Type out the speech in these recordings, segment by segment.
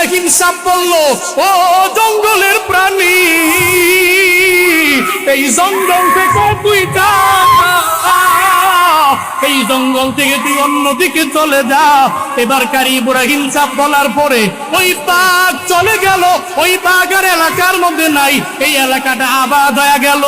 ইব্রাহিম সাপ বলল ও জঙ্গলের প্রাণী এই জঙ্গল থেকে যা এই জঙ্গল থেকে তুই অন্যদিকে চলে যা। এবার কারি ইব্রাহিম সাপ বলার পরে, ওই বাঘ চলে গেল। ওই বাঘের এলাকার মধ্যে নাই। এই এলাকাটা আবাদ হয়ে গেল।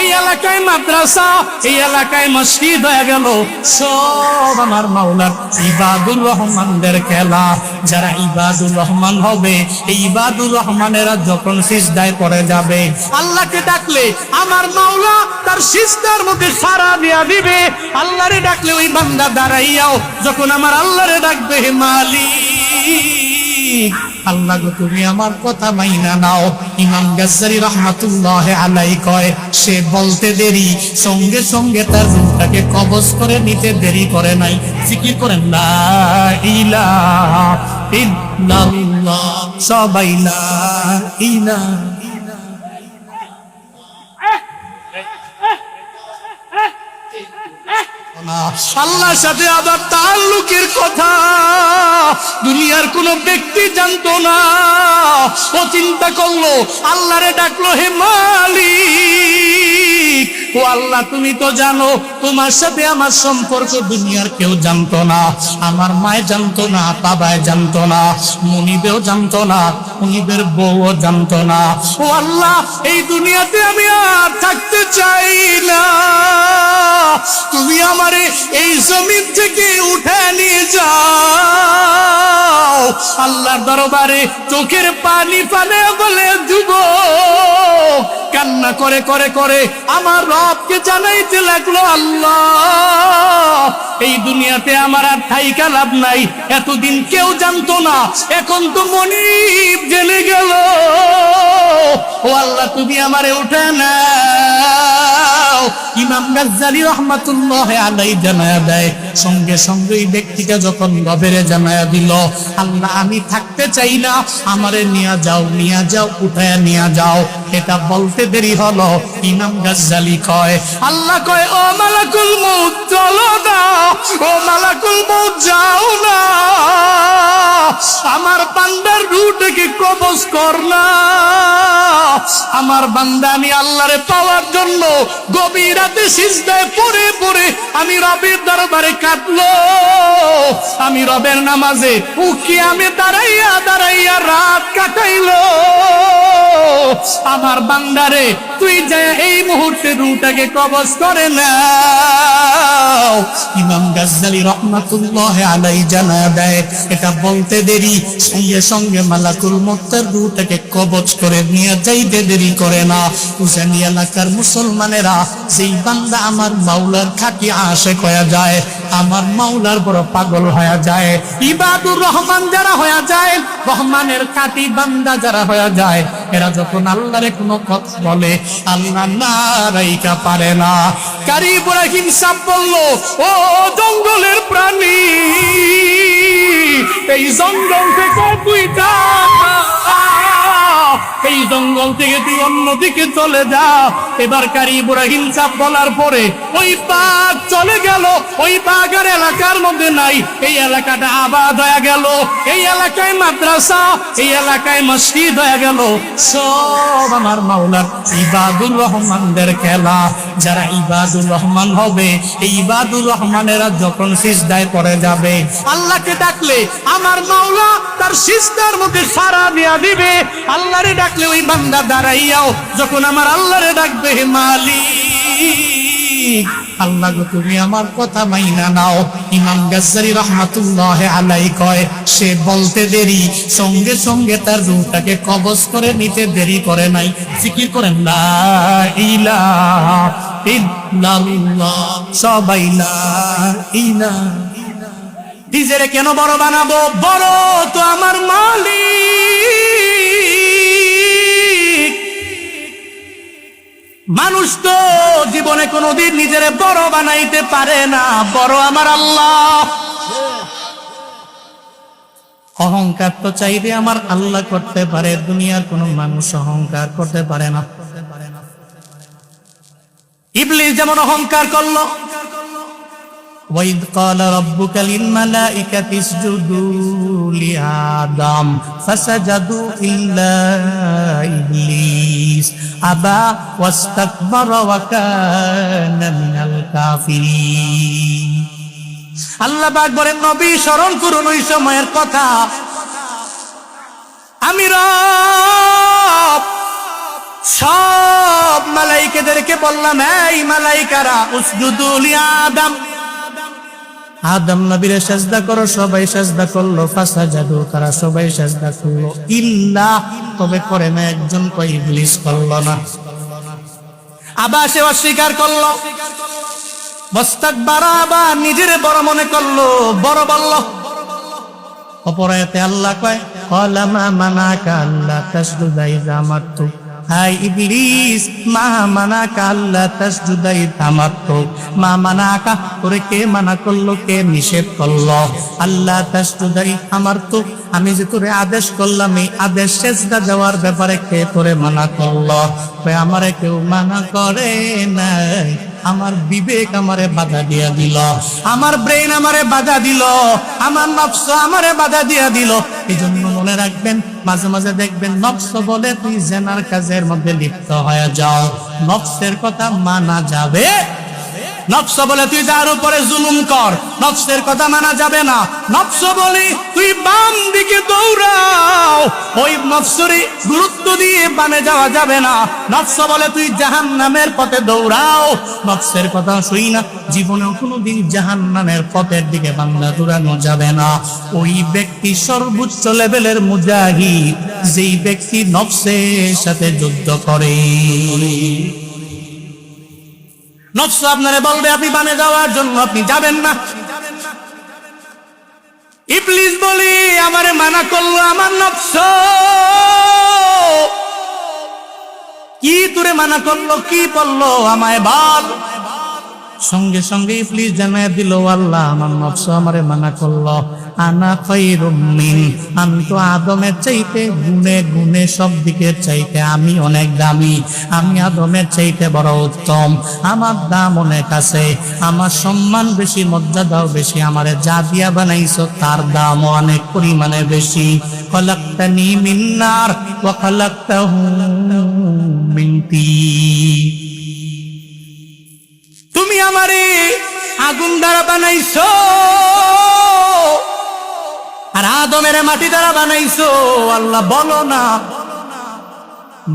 এই এলাকায় মাদ্রাসা, এই এলাকায় মসজিদ হয়ে গেল। সব আমার মাওলার ইবাদুর রহমানদের খেলা। যারা ইবাদুর রহমান হবে, এই ইবাদুর রহমানেরা যখন সিজদায় পড়ে যাবে। আল্লাহকে ডাকলে আমার মাওলা তার সিজদার মধ্যে সারা দিয়া দিবে। আল্লাহরে ডাকলে ওই বান্দা দাঁড়াইয়াও যখন আমার আল্লাহরে ডাকবে, হে মালিক, আল্লাহ গো, তুমি আমার কথা মাইনা নাও। ইমাম গাজ্জারি রহমাতুল্লাহ আলাই কয়, সে বলতে দেরি, সঙ্গে সঙ্গে তার রূহটাকে কবজ করে নিতে দেরি করে নাই। জিকির করেন, লা ইলাহা ইল্লাল্লাহ, সবাই লা ইলাহা আল্লাহর সাথে আবার তাল্লুকের কথা। দুনিয়ার কোন ব্যক্তি জানতো না। ও চিন্তা করল, আল্লাহরে ডাকলো, হে মালিক! ও আল্লাহ, তুমি তো জানো, তোমার সাথে আমার সম্পর্ক দুনিয়ার কেউ জানতো না, আমার মায় জানতো না, বাবায় জানতো না, মনিবেও জানতো না, মনিবের বউও জানতো না। ও আল্লাহ, এই দুনিয়াতে আমি আর থাকতে চাই না। তুমি আমারে এই জমিন থেকে উঠে নিয়ে যাও। আল্লাহর দরবারে চোখের পানি পানে বলে যুব কান্না করে করে করে আমার রবকে জানাইতে লাগল আল্লাহ। এই দুনিয়াতে আমার আর ঠাইকা লাভ নাই। এতদিন কেউ জানতো না। এখন তো মনিব জেনে গেল। ও আল্লাহ, তুমি আমারে উঠে আলাই জানায়া দেয়। সঙ্গে সঙ্গে গভীরে জানায়া দিল, আল্লাহ, আমি থাকতে চাই না। আমারে নিয়ে যাও নিয়ে যাও, উঠায়া যাও। এটা বলতে দেরি হলো। ইমাম গাজ্জালি কয় আল্লাহ কয়, ও মালাকুল মউত, চলো না। ও মালাকুল মউত, যাও না। আমার বান্দার রুটাকে কবজ কর না। আমার বান্দা, আমি আল্লাহরে পাওয়ার জন্য গভীর রাতে সিজদায় পড়ে পড়ে আমি রবের দরবারে কাটলো আমি রবের নামাজে উকি আমি দাঁড়াইয়া দাঁড়াইয়া রাত কাটাইলো। আমার বান্দারে তুই যা এই মুহূর্তে রুটাকে কবজ করে নাও। ইমাম গাজ্জালি রহমাতুল্লাহ আলাই জানা দেয় এটা বলতে দেরি, সঙ্গে সঙ্গে মালাকুল মুক্তার রুটাকে কবজ করে নিয়ে যাইতে দেরি করে না। উজানি এলাকার মুসলমানেরা, যেই বান্দা আমার মাওলার খাটি আশে কয়া যায় আমার মাওলার বড় পাগল হয়ে যায়, ইবাদুর রহমান যারা হয়ে যায়, রহমানের কাটি বান্দা যারা হয়ে যায়, এরা যখন আল্লাহরে কোনো কথা বলে, আল্লাহ না রাইকা পারে না। কারি ইব্রাহিম সাপ বলল, ও জঙ্গলের প্রাণী, এই জঙ্গল জঙ্গল থেকে তুই অন্যদিকে চলে যা। এবার কারি ইব্রাহিম সাপ বলার পরে ওই বাঘ চলে গেল। ওই বাঘের এলাকার মধ্যে নাই। এই এলাকাটা আবাদ হয়ে গেল। এই এলাকায় মাদ্রাসা, এই এলাকায় মসজিদ হয়ে গেল। সব আমার মাওলার ইবাদুর রহমানদের খেলা। যারা ইবাদুর রহমান হবে, এই ইবাদুর রহমানেরা যখন সিজদায় পড়ে যাবে। আল্লাহকে ডাকলে আমার মাওলা তার সিজদার মধ্যে সারা দিয়া দিবে। আল্লাহরে ডাকলে ওই বান্দা দাঁড়াইয়াও যখন আমার আল্লাহরে ডাকবে আল্লাহ গো, তুমি আমার কথা মাইনা নাও। ইমাম গাজ্জারি রহমাতুল্লাহ আলাই কয়, সে বলতে দেরি, সঙ্গে সঙ্গে তার করে নিতে দেরি করে নাই। জিকির করেন, লা ইলাহা ইল্লাল্লাহ, সবাই লা ইলাহা নিজেরে কেন বড় বানাবো? বড় তো আমার মালিক। মানুষ তো জীবনে কোনোদিন নিজের বড় বানাইতে পারে না, বড় আমার আল্লাহ। অহংকার তো চাইবে আমার আল্লাহ করতে পারে, দুনিয়ার কোন মানুষ অহংকার করতে পারে না। ইবলিস যেমন অহংকার করল وإذ قال ربك للملائكة اسجدوا لآدم فسجدوا إلا إبليس أبى واستكبر وكان من الكافرين আল্লাহ পাক বলেন নবী স্মরণ করুন ওই সময়ের কথা আমি রব সব মালাইকাদেরকে বললাম এই মালাইকারা উসজুদুল আদম আদম নবীরে সাজদা করো, সবাই সাজদা করল, ফাসা জাদু, তারা সবাই সাজদা করল। ইল্লা, তবে করে না একজন কই ইবলিস করল না। আবার সে অস্বীকার করল। বস্তাক বারা আবার নিজের বড় মনে করল, বড় বলল অপরায়তে আল্লাহ কয়, কলামা মানাকা আল্লাহ তাসজুদা ইযা আমারতু। হাই ইবলিস, মা মানাকা আল্লাহ তাসজুদাই আমারতু মা মানাকা করে কে মানা করল, কে নিষেধ করল? আল্লাহ তাসজুদাই আমার তো আমি যে তোরে আদেশ করলাম, এই আদেশ সেজদা যাওয়ার ব্যাপারে কে তোরে মানা করল? আমারে কেউ মানা করে নাই। আমার বিবেক আমারে বাধা দিয়া দিল, আমার ব্রেন আমারে বাধা দিল, আমার নফস আমারে বাধা দিয়া দিল। এই জন্য মনে রাখবেন, মাঝে মাঝে দেখবেন নফস বলে তুই জেনার কাজের মধ্যে লিপ্ত হয়ে যাও। নফসের কথা মানা যাবে নফস বলে তুই তার উপরে জুলুম কর, নফসের কথা মানা যাবে না। নফস বলে, তুই বাম দিকে দৌড়াও, ওই নফসরে গুরুত্ব দিয়ে বামে যাওয়া যাবে না। নফস বলে তুই জাহান নামের পথে দৌড়াও, নফসের কথা শুই না, জীবনেও কোনোদিন জাহান নামের পথের দিকে বান্দা দৌড়ানো যাবে না। ওই ব্যক্তি সর্বোচ্চ লেভেলের মুজাহিদ, যেই ব্যক্তি নফসের সাথে যুদ্ধ করে। নফস আপনারে বলবে, আপনি বানে যাওয়ার জন্য আপনি যাবেন না। ইবলিস বলি, আমারে মানা করল আমার নফস। কি তোরে মানা করল, কি বলল আমায় বল? সঙ্গে সঙ্গে ইবলিস জানায় দিল আল্লাহ, আমার নফস আমারে মানা করল। আনা খায়রুম আমি তো আদমের চাইতে গুণে গুণে সব দিকের চাইতে আমি অনেক দামি। আমি আদমের চাইতে বড় উত্তম। আমার দাম অনেক আছে, আমার সম্মান বেশি, মর্যাদাও বেশি। আমারে যা দিয়া বানাইছো, তার দাম অনেক পরিমাণে বেশি। খলাক্তানি মিন্নার ওয়া খলাক্তাহু মিন তিন। তুমি আমারে আগুন দ্বারা বানাইছো। আর আদমের মাটি দ্বারা বানাইছো। আল্লাহ বলো না।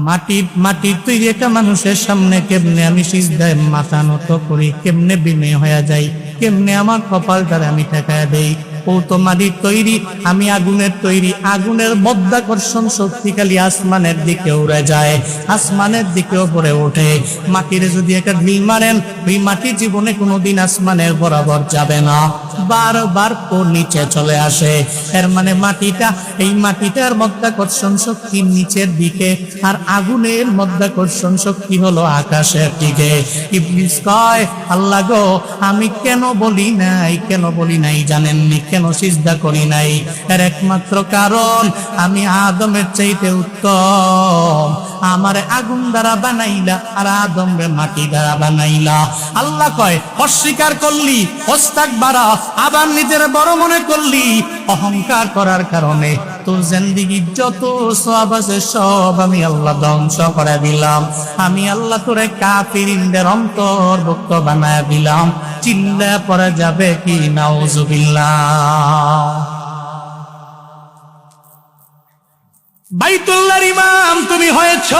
মাটি মাটির তুই একটা মানুষের সামনে কেমনে আমি সিজদায় মাথা নত করি, কেমনে বিনয় হয়ে যাই, কেমনে আমার কপাল দ্বারা আমি ঠেকায় দেই। ও তো তৈরি, আমি আগুনের তৈরি, আগুনের মধ্যাকর্ষণ শক্তিকালী আসমানের দিকে উড়ে যায়, আসমানের দিকে উপরে ওঠে। মাটিরে যদি একটা ঢিল মারেন, ওই মাটি জীবনে কোনোদিন আসমানের বরাবর যাবে না। বারবার ও নিচে চলে আসে। এর মানে মাটিটা, এই মাটিটার মধ্যাকর্ষণ শক্তি নিচের দিকে, আর আগুনের মধ্যাকর্ষণ শক্তি হলো আকাশের দিকে। ইবলিস কয়, আল্লাহ গো, আমি কেন বলি নাই, কেন বলি নাই জানেননি? কেন সিজদা করি নাই? এর একমাত্র কারণ, আমি আদমের চাইতে উত্তম। আমার আগুন দ্বারা বানাইলা আর আদমরে মাটি দ্বারা বানাইলা। আল্লাহ কয়, অস্বীকার করলি হস্তাক বাড়া আবার নিজের বড় মনে করলি। অহংকার করার কারণে তোর জিন্দিগি যত সব আছে, সব আমি আল্লাহ ধ্বংস করে দিলাম। আমি আল্লাহ তোরে কাফিরিনদের অন্তর্ভুক্ত বানায় দিলাম। চিল্লা পরে যাবে কি? নাউজুবিল্লাহ। বাইতুল্লাহর ইমাম তুমি হয়েছ।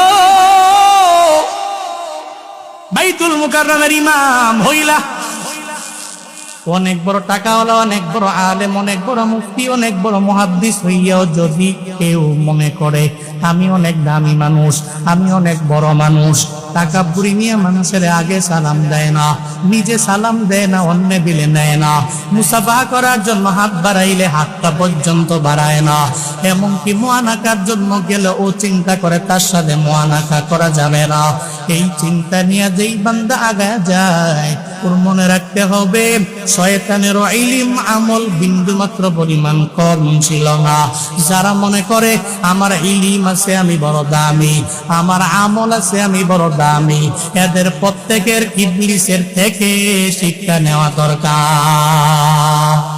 বাইতুল মুকাররমের ইমাম হইলা। অনেক বড় টাকাওয়ালা, অনেক বড় আলেম, অনেক বড় মুফতি, অনেক বড় মহাদ্দিস হইয়াও যদি কেউ মনে করে, আমি অনেক দামি মানুষ, আমি অনেক বড় মানুষ, টাকা বুড়ি নিয়ে মানুষের আগে সালাম দেয় না, নিজে সালাম দেয় না, অন্য দিলে নেয় না, মুসাফা করার জন্য হাত বাড়াইলে হাতটা পর্যন্ত বাড়ায় না, এমনকি মোয়ানাকার জন্য গেলে ও চিন্তা করে তার সাথে মোয়ানাকা করা যাবে না। এই চিন্তা নিয়ে যেই বান্দা আগা যায় মনে রাখতে হবে, শয়তানের ইলিম আমল বিন্দু মাত্র পরিমাণ কম ছিল না। যারা মনে করে, আমার ইলিম আছে, আমি বড় দামি, আমার আমল আছে, আমি বড় দামি, এদের প্রত্যেকের ইবলিসের থেকে শিক্ষা নেওয়া দরকার।